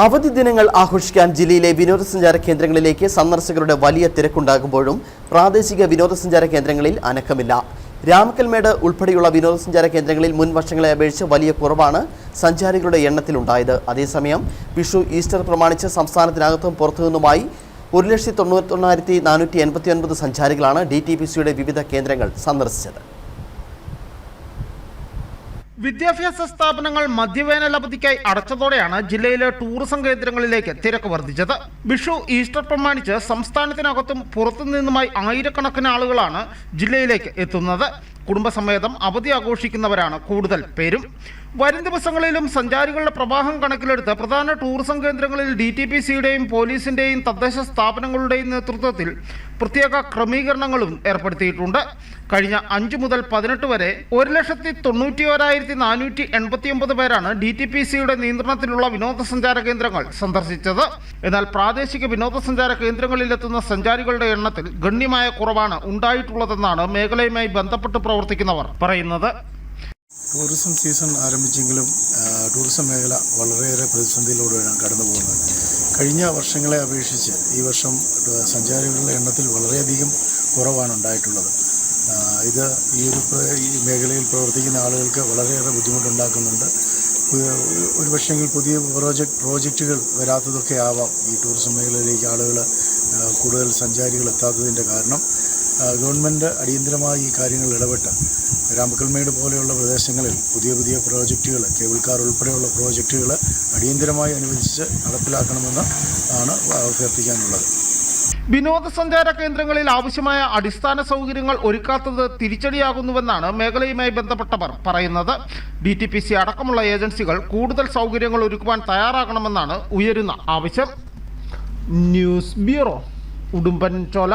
അവധി ദിനങ്ങൾ ആഘോഷിക്കാൻ ജില്ലയിലെ വിനോദസഞ്ചാര കേന്ദ്രങ്ങളിലേക്ക് സന്ദർശകരുടെ വലിയ തിരക്കുണ്ടാകുമ്പോഴും പ്രാദേശിക വിനോദസഞ്ചാര കേന്ദ്രങ്ങളിൽ അനക്കമില്ല. രാമക്കൽമേട് ഉൾപ്പെടെയുള്ള വിനോദസഞ്ചാര കേന്ദ്രങ്ങളിൽ മുൻ വർഷങ്ങളെ അപേക്ഷിച്ച് വലിയ കുറവാണ് സഞ്ചാരികളുടെ എണ്ണത്തിലുണ്ടായത്. അതേസമയം വിഷു ഈസ്റ്റർ പ്രമാണിച്ച് സംസ്ഥാനത്തിനകത്തും പുറത്തുനിന്നുമായി ഒരു ലക്ഷത്തി തൊണ്ണൂറ്റി തൊണ്ണായിരത്തി നാനൂറ്റി എൺപത്തി ഒൻപത് സഞ്ചാരികളാണ് ഡി ടി പി സിയുടെ വിവിധ കേന്ദ്രങ്ങൾ സന്ദർശിച്ചത്. വിദ്യാഭ്യാസ സ്ഥാപനങ്ങൾ മധ്യവേനൽ അവധിക്കായി അടച്ചതോടെയാണ് ജില്ലയിലെ ടൂറിസം കേന്ദ്രങ്ങളിലേക്ക് തിരക്ക് വർദ്ധിച്ചത്. വിഷു ഈസ്റ്റർ പ്രമാണിച്ച് സംസ്ഥാനത്തിനകത്തും പുറത്തുനിന്നുമായി ആയിരക്കണക്കിന് ആളുകളാണ് ജില്ലയിലേക്ക് എത്തുന്നത്. കുടുംബസമേതം അവധി ആഘോഷിക്കുന്നവരാണ് കൂടുതൽ പേരും. വരും ദിവസങ്ങളിലും സഞ്ചാരികളുടെ പ്രവാഹം കണക്കിലെടുത്ത് പ്രധാന ടൂറിസം കേന്ദ്രങ്ങളിൽ ഡി ടി പി സിയുടെയും പോലീസിന്റെയും തദ്ദേശ സ്ഥാപനങ്ങളുടെയും നേതൃത്വത്തിൽ പ്രത്യേക ക്രമീകരണങ്ങളും ഏർപ്പെടുത്തിയിട്ടുണ്ട്. കഴിഞ്ഞ അഞ്ച് മുതൽ പതിനെട്ട് വരെ ഒരു ലക്ഷത്തി തൊണ്ണൂറ്റി ഒരായിരത്തി നാനൂറ്റി എൺപത്തി ഒമ്പത് പേരാണ് ഡി ടി പി സിയുടെ നിയന്ത്രണത്തിലുള്ള വിനോദസഞ്ചാര കേന്ദ്രങ്ങൾ സന്ദർശിച്ചത്. എന്നാൽ പ്രാദേശിക വിനോദസഞ്ചാര കേന്ദ്രങ്ങളിലെത്തുന്ന സഞ്ചാരികളുടെ എണ്ണത്തിൽ ഗണ്യമായ കുറവാണ് ഉണ്ടായിട്ടുള്ളതെന്നാണ് മേഖലയുമായി ബന്ധപ്പെട്ട് പ്രവർത്തിക്കുന്നവർ പറയുന്നത്. ടൂറിസം സീസൺ ആരംഭിച്ചെങ്കിലും ടൂറിസം മേഖല വളരെയേറെ പ്രതിസന്ധിയിലൂടെയാണ് കടന്നു പോകുന്നത് കഴിഞ്ഞ വർഷങ്ങളെ അപേക്ഷിച്ച് ഈ വർഷം സഞ്ചാരികളുടെ എണ്ണത്തിൽ വളരെയധികം കുറവാണ് ഉണ്ടായിട്ടുള്ളത്. ഇത് ഈ ഒരു ഈ മേഖലയിൽ പ്രവർത്തിക്കുന്ന ആളുകൾക്ക് വളരെയേറെ ബുദ്ധിമുട്ടുണ്ടാക്കുന്നുണ്ട്. ഒരു പക്ഷേങ്കിൽ പുതിയ പ്രോജക്റ്റ് പ്രോജക്റ്റുകൾ വരാത്തതൊക്കെ ആവാം ഈ ടൂറിസം മേഖലയിലേക്ക് ആളുകൾ കൂടുതൽ സഞ്ചാരികൾ എത്താത്തതിന്റെ കാരണം. ഗവൺമെന്റ് അടിയന്തരമായി ഈ കാര്യങ്ങളിൽ ഇടപെട്ട് രാമക്കൽമേട് പോലെയുള്ള പ്രദേശങ്ങളിൽ പുതിയ പുതിയ പ്രോജക്റ്റുകൾ കേബിൾ കാർ ഉൾപ്പെടെയുള്ള പ്രോജക്റ്റുകൾ അടിയന്തരമായി അനുവദിച്ച് നടപ്പിലാക്കണമെന്ന് ആണ് അഭ്യർത്ഥിക്കാനുള്ളത്. വിനോദസഞ്ചാര കേന്ദ്രങ്ങളിൽ ആവശ്യമായ അടിസ്ഥാന സൗകര്യങ്ങൾ ഒരുക്കാത്തത് തിരിച്ചടിയാകുന്നുവെന്നാണ് മേഖലയുമായി ബന്ധപ്പെട്ടവർ പറയുന്നത്. ഡി ടി പി സി അടക്കമുള്ള ഏജൻസികൾ കൂടുതൽ സൗകര്യങ്ങൾ ഒരുക്കുവാൻ തയ്യാറാകണമെന്നാണ് ഉയരുന്ന ആവശ്യം. ന്യൂസ് ബ്യൂറോ ഉടുമ്പൻ ചോല